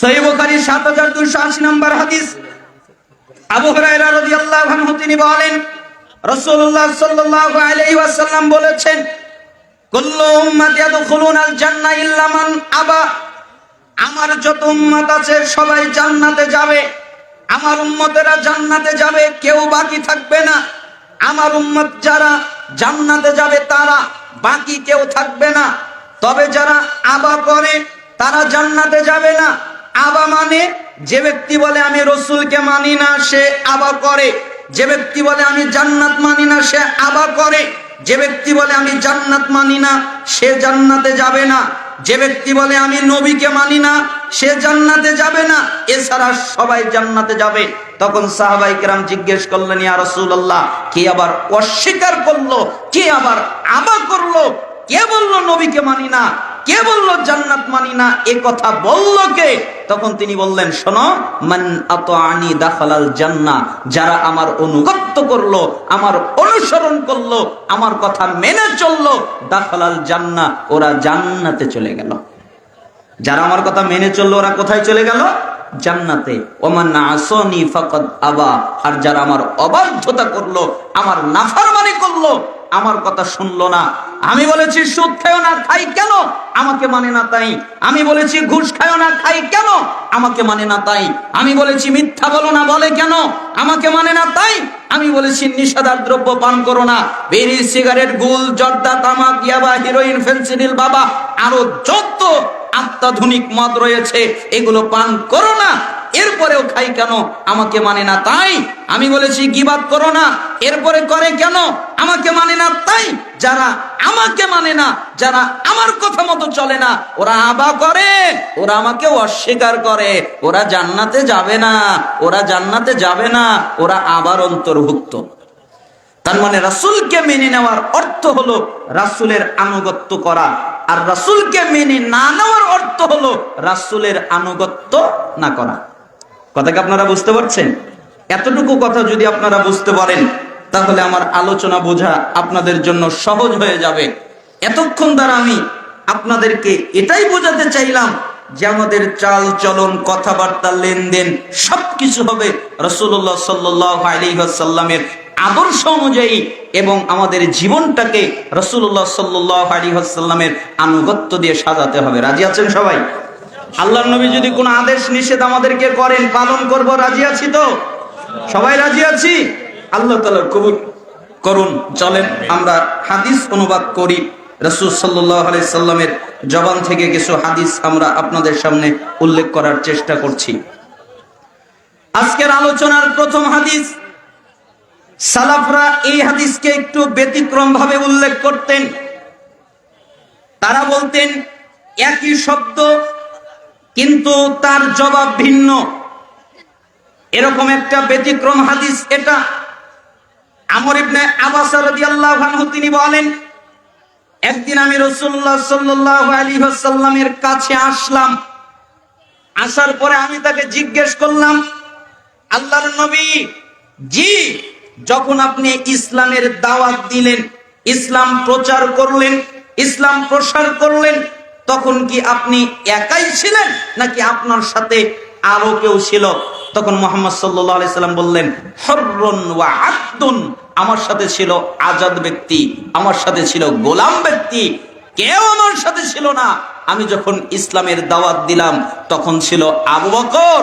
সহিহ বুখারী 7280 নম্বর হাদিস। আবু বলেন বলেছেন আবা। আমার যত উম্মত আছে সবাই জান্নাতে যাবে। আমার উম্মতেরা জান্নাতে যাবে, কেউ বাকি থাকবে না। আমার উম্মত যারা জান্নাতে যাবে, তারা বাকি কেউ থাকবে না। তবে যারা আবা করে, তারা জান্নাতে যাবে না। আবা মানে যে ব্যক্তি বলে আমি রসুলকে মানি না, সে আবা করে। যে ব্যক্তি বলে আমি জান্নাত মানি না, সে আবা করে। যে ব্যক্তি বলে আমি জান্নাত মানি না, সে জান্নাতে যাবে না। যে ব্যক্তি বলে আমি নবীকে মানি না, সে জান্নাতে যাবে না। এছাড়া সবাই জান্নাতে যাবে। তখন সাহাবাই কেরাম জিজ্ঞেস করলেন, ইয়া রাসূলুল্লাহ, কে আবার অস্বীকার করল? কে আবার আবা করল? কে বলল নবীকে মানি না? কে বলল জান্নাত মানি না? এ কথা বলল কে? তখন তিনি বললেন, শোনো, মান আতাআনি দাখালাল যারা আমার অনুগত্য করল, আমার অনুসরণ করল, আমার কথা মেনে চলল, দাখালাল জান্নাহ, ওরা জান্নাতে চলে গেল। যারা আমার কথা মেনে চলল, ওরা কোথায় চলে গেল? জান্নাতে। ওমান আসনি ফাকাদ আবা, আর যারা আমার অবাধ্যতা করল, আমার নাফরমানি করল আমার কথা শুনলো না। আমি বলেছি, সুদ খায়ও না, খাই কেন? আমাকে মানে না তাই। আমি বলেছি, ঘুষ খায়ও না, খাই কেন? আমাকে মানে না তাই। আমি বলেছি, মিথ্যা বলো না, বলে কেন? আমাকে মানে না তাই। আমি বলেছি, নিষেধার দ্রব্য পান করো না। বেরি সিগারেট, গুল, জর্দা, তামাক, ইয়াবা, হিরোইন, ফেন্সিডিল, বাবা, আরও যত অত্যাধুনিক মদ রয়েছে, এগুলো পান করো না। এরপরেও খাই কেন? আমাকে মানে না তাই? আমি বলেছি গিবাদ করো না। এরপরে করে কেন? আমাকে মানে না তাই? যারা আমাকে মানে না, যারা আমার কথা মতো চলে না, ওরা আবা করে, ওরা আমাকে অস্বীকার করে। ওরা জান্নাতে যাবে না, ওরা জান্নাতে যাবে না, ওরা আবার অন্তর্ভুক্ত। তার মানে রাসুলকে মেনে নেওয়ার অর্থ হলো রাসুলের আনুগত্য করা। আর রাসুলকে মেনে না নেওয়ার অর্থ হলো রাসুলের আনুগত্য না করা। কথা কি আপনারা বুঝতে পারছেন? এতটুকু কথা যদি আপনারা বুঝতে পারেন, তাহলে আমার আলোচনা বোঝা আপনাদের জন্য সহজ হয়ে যাবে। এতক্ষণ দ্বারা আমি আপনাদেরকে এটাই বোঝাতে চাইলাম যে আমাদের চাল চলন, কথাবার্তা, লেনদেন সবকিছু হবে রসুল্লাহ সাল্লাহ আদর্শ অনুযায়ী এবং আমাদের জীবনটাকে রসুল্লাহ সাল্লাহ আলী সাল্লামের আনুগত্য দিয়ে সাজাতে হবে। রাজি আছেন সবাই? আল্লাহ নবী যদি কোনো আদেশ, নিষেধ আমাদেরকে করেন, পালন করব, রাজি আছি তো? সবাই রাজি আছি? আল্লাহ তালা কবুল করুন, চলেন আমরা হাদিস অনুবাদ করি। রসুল সাল্লাহ সাল্লামের জবান থেকে কিছু হাদিস আমরা আপনাদের সামনে উল্লেখ করার চেষ্টা করছি। আজকের আলোচনার প্রথম হাদিস, সালাফরা এই হাদিসকে একটু ব্যতিক্রম ভাবে উল্লেখ করতেন। তারা বলতেন, একই শব্দ কিন্তু তার জবাব ভিন্ন। এরকম একটা ব্যতিক্রম হাদিস এটা। আমর ইবনে আবাস রাদিয়াল্লাহু আনহু তিনি বলেন, একদিন আমি রাসূলুল্লাহ সাল্লাল্লাহু আলাইহি ওয়াসাল্লামের কাছে আসলাম। আসার পরে আমি তাকে জিজ্ঞেস করলাম, আল্লাহর নবী, জি, যখন আপনি ইসলামের দাওয়াত দিলেন, ইসলাম প্রচার করলেন, ইসলাম প্রসার করলেন তখন কি আপনি একাই ছিলেন? নাকি আপনার সাথে আরও কেউ ছিল? তখন মোহাম্মদ সাল্লাম বললেন, হররন ওয়া আব্দুন আমার সাথে ছিল আজাদ ব্যক্তি, আমার সাথে ছিল গোলাম ব্যক্তি। কেউ আমার সাথে ছিল না। আমি যখন ইসলামের দাওয়াত দিলাম, তখন ছিল আবু বকর।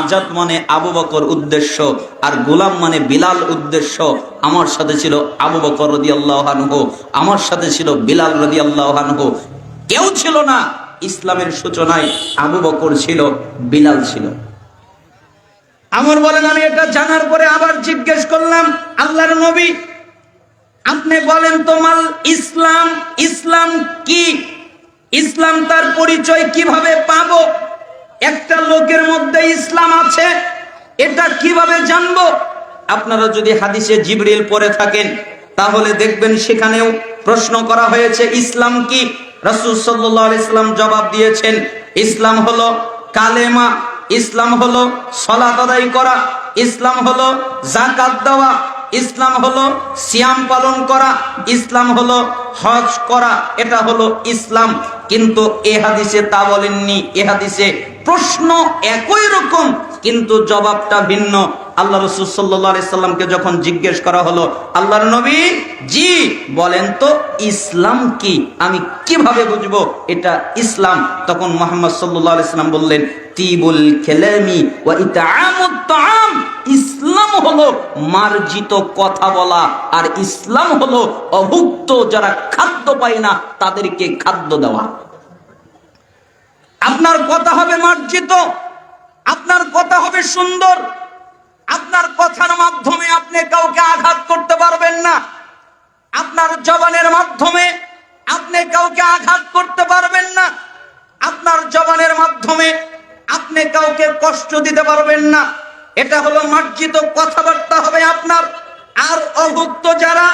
আজাদ মানে আবু বকর উদ্দেশ্য, আর গোলাম মানে বিলাল উদ্দেশ্য। আমার সাথে ছিল আবু বকর রদি আল্লাহানহু আমার সাথে ছিল বিলাল রদি আল্লাহানহু কেউ ছিল না। ইসলামের সূচনায় আবু বকর ছিল, বিলাল ছিল। আমার বলেন, আমি এটা জানার পরে আবার জিজ্ঞেস করলাম, আল্লাহর নবী, আপনি বলেন তোমাল ইসলাম ইসলাম কি? ইসলাম তার পরিচয় কীভাবে পাবো? একটা লোকের মধ্যে ইসলাম আছে, এটা কীভাবে জানব? আপনারা যদি হাদিসে জিবরিল পড়ে থাকেন, তাহলে দেখবেন সেখানেও প্রশ্ন করা হয়েছে, ইসলাম কি? রাসূল সাল্লাল্লাহু আলাইহি জবাব দিয়েছেন, ইসলাম হলো কালেমা, ইসলাম হলো সলাত আদায় করা, ইসলাম হলো জাকাত দেওয়া, ইসলাম হলো সিয়াম পালন করা, ইসলাম হলো হজ করা, এটা হলো ইসলাম। কিন্তু এ হাদিসে তা বলেননি, এ হাদিসে প্রশ্ন একই রকম। কিন্তু জবাবটা ভিন্ন। আল্লাহ রসুল সাল্লামকে যখন জিজ্ঞেস করা হলো, আল্লাহর নবী, জি, বলেন তো ইসলাম কি? আমি কীভাবে বুঝব? এটা ইসলাম। তখন মোহাম্মদ সাল্লাম বললেন, তিবুল খেলেমি ইতামুত তাআম। ইসলাম হলো মার্জিত কথা বলা, আর ইসলাম হলো অভুক্ত যারা খাদ্য পায় না, তাদেরকে খাদ্য দেওয়া। আপনার কথা হবে মার্জিত। আপনার কথা হবে সুন্দর। আপনার কথার মাধ্যমে আপনি কাউকে আঘাত করতে পারবেন না। আপনার জবানের মাধ্যমে আপনি কাউকে আঘাত করতে পারবেন না। আপনার জবানের মাধ্যমে আপনি কাউকে কষ্ট দিতে পারবেন না। এটা হলো মার্জিত কথাবার্তা হবে আপনার। আর অভুক্ত যারা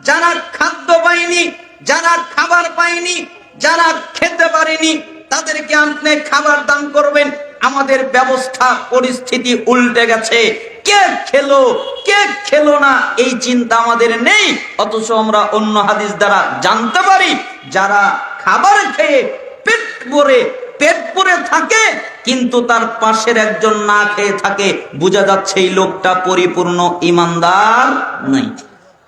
যারা খাদ্য পায়নি, যারা খাবার পায়নি, যারা খেতে পারেনি, তাদেরকে আপনি খাবার দান করবেন। আমাদের ব্যবস্থা পরিস্থিতি উল্টে গেছে। কে খেলো কে খেলো না, এই চিন্তা আমাদের নেই। অথচ আমরা অন্য হাদিস দ্বারা জানতে পারি, যারা খাবার খেয়ে পেট ভরে, পেট পরে থাকে, কিন্তু তার পাশের একজন না খেয়ে থাকে, বোঝা যাচ্ছে এই লোকটা পরিপূর্ণ ইমানদার নাই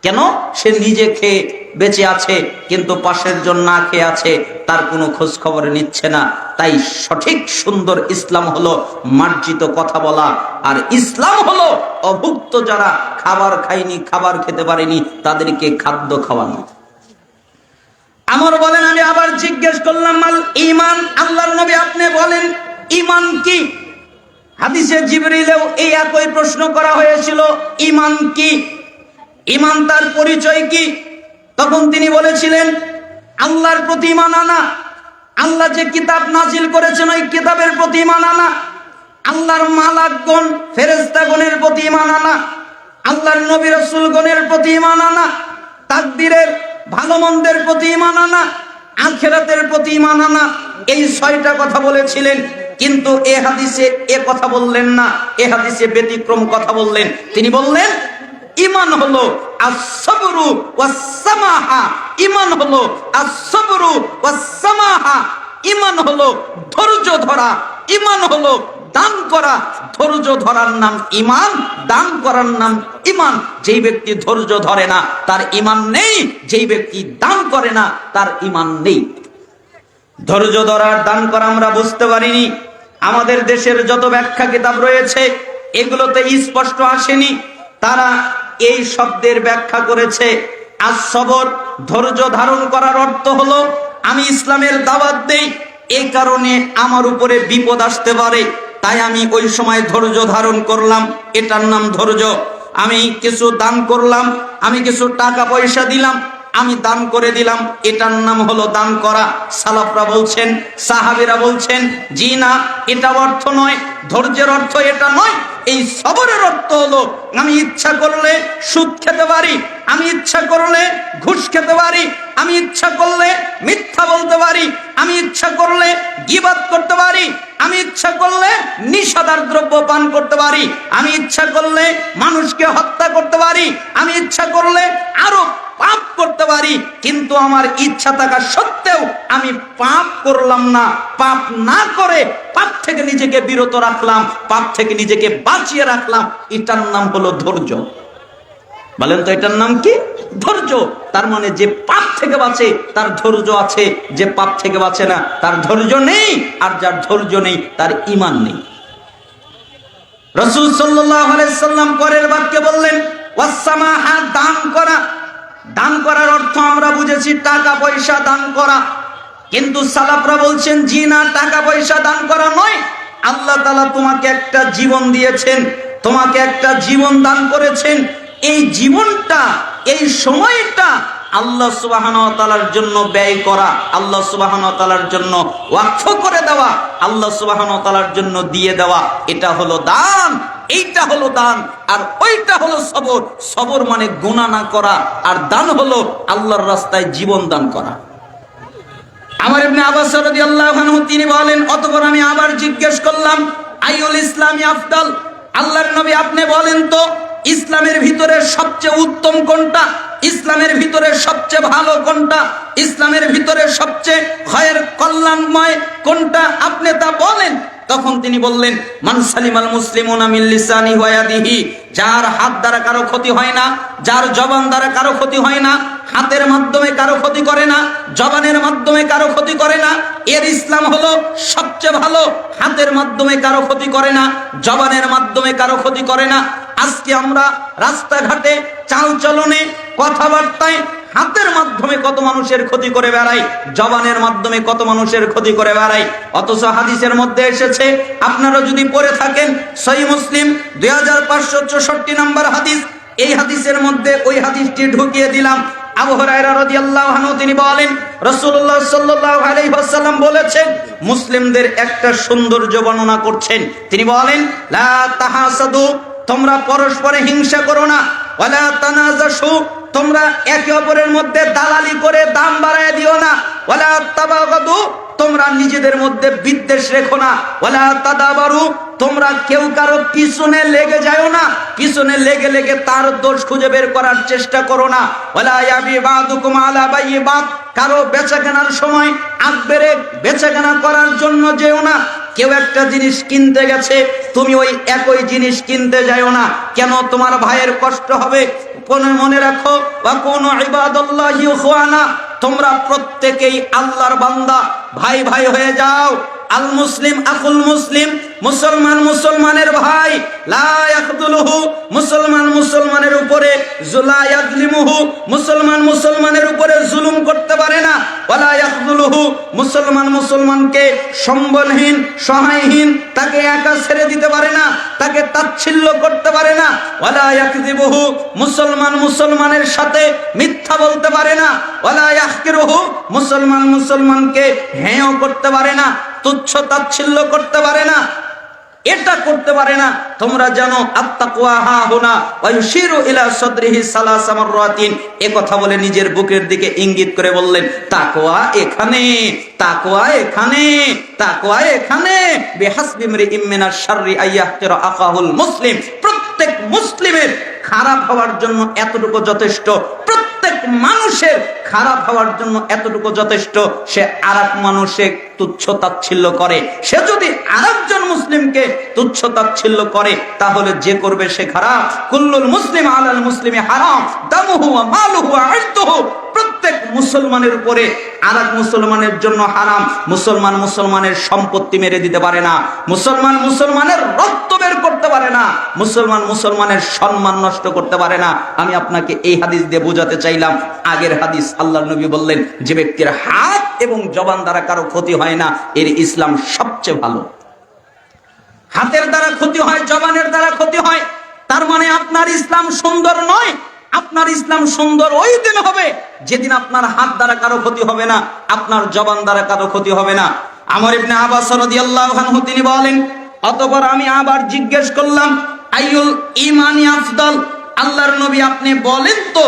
কেন? সে নিজে খেয়ে বেঁচে আছে, কিন্তু পাশের জন না খেয়ে আছে, তার কোনো খোঁজ খবর নিচ্ছে না। তাই সঠিক সুন্দর ইসলাম হলো মার্জিত কথা বলা। আর ইসলাম হলো অভুক্ত যারা খাবার খায়নি, খাবার খেতে পারেনি, তাদেরকে খাদ্য খাওয়ানো। আমার বলেন, আমি আবার জিজ্ঞেস করলাম মাল ইমান আল্লাহর নবী আপনি বলেন ইমান কি? হাদিসে জিবরিলেও এই একই প্রশ্ন করা হয়েছিল ইমান কি? ইমান তার পরিচয় কি? তখন তিনি বলেছিলেন, আল্লাহর প্রতি ইমান আনা। আল্লাহ যে কিতাব নাজিল করেছেন, ওই কিতাবের প্রতি ইমান আনা। আল্লাহর মালাকগণ ফেরেস্তাগণের প্রতি ইমান আনা। আল্লাহর নবী রসুলগণের প্রতি ইমান আনা। তাকদিরের ভালো মন্দের প্রতি ইমান আনা। আখেরাতের প্রতি ইমান আনা। এই ছয়টা কথা বলেছিলেন, কিন্তু এ হাদিসে এ কথা বললেন না। এ হাদিসে ব্যতিক্রম কথা বললেন। তিনি বললেন ইমান হলো আসবরু ওয়াসসামাহা। ইমান হলো আসবরু ওয়াসসামাহা। ইমান হলো ধৈর্য ধরা। ইমান হলো দান করা। ধৈর্য ধরার নাম ইমান, দান করার নাম ইমান। যেই ব্যক্তি ধৈর্য ধরে না, তার ইমান নেই। যেই ব্যক্তি দান করে না, তার ইমান নেই। ধৈর্য ধরার দান করা আমরা বুঝতে পারিনি। আমাদের দেশের যত ব্যাখ্যা কিতাব রয়েছে, এগুলোতে স্পষ্ট আসেনি। তারা এই শব্দের ব্যাখ্যা করেছে। আজ সবর ধৈর্য ধারণ করার অর্থ হলো, আমি ইসলামের দাওয়াত দেই এই কারণে আমার উপরে বিপদ আসতে পারে। তাই আমি ওই সময় ধৈর্য ধারণ করলাম, এটার নাম ধৈর্য। আমি কিছু দান করলাম, আমি কিছু টাকা পয়সা দিলাম, আমি দান করে দিলাম, এটার নাম হলো দান করা। সালাফরা বলছেন, সাহাবিরা বলছেন, জি না, এটা অর্থ নয়, ধৈর্যের অর্থ এটা নয় এই সবরের অর্থ হলো, আমি ইচ্ছা করলে সুদ খেতে পারি, আমি ইচ্ছা করলে ঘুষ খেতে পারি, আমি ইচ্ছা করলে মিথ্যা বলতে পারি, আমি ইচ্ছা করলে গিবাদ করতে পারি, আমি ইচ্ছা করলে নিষাদার দ্রব্য পান করতে পারি, আমি ইচ্ছা করলে মানুষকে হত্যা করতে পারি, আমি ইচ্ছা করলে আরও পাপ করতে পারি, কিন্তু আমার ইচ্ছা থাকা সত্ত্বেও আমি পাপ করলাম না। পাপ না করে পাপ থেকে নিজেকে বিরত রাখলাম, পাপ থেকে নিজেকে বাঁচিয়ে রাখলাম। এটার নাম হলো ধৈর্য। বলেন তো, এটার নাম কি? ধৈর্য। তার মানে যে পাপ থেকে বাঁচে, তার ধৈর্য আছে। যে পাপ থেকে বাঁচে না, তার ধৈর্য নেই, আর যার ধৈর্য নেই, তার ইমান নেই। রসুল সাল্লাম পরের বাক্যে বললেন দান করা। দান করার অর্থ আমরা বুঝেছি টাকা পয়সা দান করা। কিন্তু সালাফরা বলছেন, জি না, টাকা পয়সা দান করা নয়। আল্লাহ তালা তোমাকে একটা জীবন দিয়েছেন, তোমাকে একটা জীবন দান করেছেন। এই জীবনটা, এই সময়টা আল্লাহ সুবাহান তালার জন্য ব্যয় করা, আল্লাহ সুবাহান তালার জন্য ওয়াক্ফ করে দেওয়া, আল্লাহ সুবাহান তালার জন্য দিয়ে দেওয়া। এটা হলো দান। এইটা হলো দান, আর ওইটা হলো সবর। সবর মানে গুণা না করা, আর দান হলো আল্লাহর রাস্তায় জীবন দান করা। আমার এমনি আবাস তিনি বলেন, অতঃপর আমি আবার জিজ্ঞেস করলাম আইউল ইসলামী আফদাল? আল্লাহর নবী আপনি বলেন তো, ইসলামের ভিতরে সবচেয়ে উত্তম কোনটা? ইসলামের ভিতরে সবচেয়ে ভালো কোনটা? ইসলামের ভিতরে সবচেয়ে ক্ষয়ের কল্যাণময় কোনটা? আপনি তা বলেন। তখন তিনি বললেন মানসালিমাল মুসলিমুনা মিন লিসানি ওয়া ইয়াদিহি যার হাত দ্বারা কারও ক্ষতি হয় না, যার জবান দ্বারা কারও ক্ষতি হয় না, হাতের মাধ্যমে কারও ক্ষতি করে না, জবানের মাধ্যমে কারও ক্ষতি করে না, এর ইসলাম হলো সবচেয়ে ভালো, হাতের মাধ্যমে কারও ক্ষতি করে না, জবানের মাধ্যমে কারও ক্ষতি করে না। আজকে আমরা রাস্তাঘাটে, চালচলনে, কথাবার্তায় হাতের মাধ্যমে কত মানুষের ক্ষতি করে বেড়াই জবানের মাধ্যমে কত মানুষের ক্ষতি করে বেড়াই অথচ হাদিসের মধ্যে এসেছে, আপনারা যদি পড়ে থাকেন, সহি মুসলিম, দুই হাজার পাঁচশো চৌষট্টি নম্বর হাদিস, এই হাদিসের মধ্যে ওই হাদিসটি ঢুকিয়ে দিলাম। তিনি বলেন বলেছেন, মুসলিমদের একটা সৌন্দর্য বর্ণনা করছেন। তিনি বলেন তোমরা পরস্পরে হিংসা করো না তোমরা একে অপরের মধ্যে দালালি করে দাম বাড়ায় দিও না। ওয়ালা তাবাগাদু, তোমরা নিজেদের মধ্যে বিদ্বেষ রেখো না। ওয়ালা তাদাবারু, তোমরা কেউ কারও পিছনে লেগে যাও না। পিছনে লেগে লেগে তার দোষ খুঁজে বের করার চেষ্টা করো না। আলা কারও বেচা কেনার সময় আগ বেড়ে বেচা কেনা করার জন্য যেও না। কেউ একটা জিনিস কিনতে গেছে, তুমি ওই একই জিনিস কিনতে যাও না। কেন তোমার ভাইয়ের কষ্ট হবে? মনে রাখো বা কোন ইবাদুল্লাহি তোমরা প্রত্যেকেই আল্লাহর বান্দা। ভাই ভাই হয়ে যাও। আল মুসলিম, আকুল মুসলিম, মুসলমান, মুসলমানের ভাই। লা ইয়াখদুলুহু, মুসলমান, মুসলমানের উপরে মুসলমান, মুসলমানের উপরে জুলুম করতে পারে না। মুসলমান, মুসলমানকে সম্বলহীন, সহায়হীন, তাকে একা ছেড়ে দিতে পারে না, তাকে তাচ্ছিল্য করতে পারে না। ওয়ালা মুসলমান, মুসলমানের সাথে মিথ্যা বলতে পারে না। ওয়ালা মুসলমান, মুসলমানকে হেয় করতে পারে না, তুচ্ছ তাচ্ছিল্য করতে পারে না, এটা করতে পারে না। তোমরা জানো এ কথা বলে নিজের বুকের দিকে ইঙ্গিত করে বললেন, তাকওয়া এখানে এখানে এখানে। মুসলিম। প্রত্যেক মুসলিমের খারাপ হওয়ার জন্য এতটুকু যথেষ্ট। মানুষের খারাপ হওয়ার জন্য এতটুকু যথেষ্ট। সে আর এক মানুষে তুচ্ছ তাচ্ছিল্য করে। সে যদি আর একজন মুসলিমকে তুচ্ছ তাচ্ছিল্য করে, তাহলে যে করবে সে খারাপ। কুল্লুল মুসলিম আলাল মুসলিমে হারাম। দামুহু মালুহু ইরদুহু। প্রত্যেক মুসলমানের উপরে আর মুসলমানের জন্য হারাম। মুসলমান মুসলমানের সম্পত্তি মেরে দিতে পারে না। মুসলমান মুসলমানের রক্ত বের করতে পারে না। মুসলমান মুসলমানের সম্মান নষ্ট করতে পারে না। আমি আপনাকে এই হাদিস দিয়ে বোঝাতে চাইলাম। আগের হাদিস আল্লাহ নবী বললেন, যে ব্যক্তির হাত এবং জবান দ্বারা কারও ক্ষতি হয় না, এর ইসলাম সবচেয়ে ভালো। হাতের দ্বারা ক্ষতি হয়, জবানের দ্বারা ক্ষতি হয়। তার মানে আপনার ইসলাম সুন্দর নয় আপনার ইসলাম সুন্দর, ওই দিন হবে। যেদিন আপনার হাত দ্বারা কারও ক্ষতি হবে না, আপনার জবান দ্বারা কারও ক্ষতি হবে না। আমার ইবনে আব্বাস রাদিয়াল্লাহু তিনি বলেন, অতঃপর আমি আবার জিজ্ঞেস করলাম আইউল ইমানি আফদল? আল্লাহর নবী আপনি বলেন তো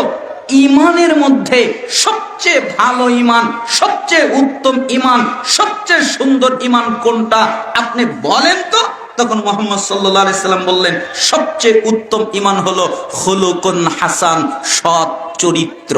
ইমানের মধ্যে সবচেয়ে ভালো ইমান সবচেয়ে উত্তম ইমান সবচেয়ে সুন্দর ইমান কোনটা? আপনি বলেন তো। তখন মোহাম্মদ সাল্লাহ সাল্লাম বললেন সবচেয়ে উত্তম ইমান হলো হলুকন হাসান সৎ চরিত্র।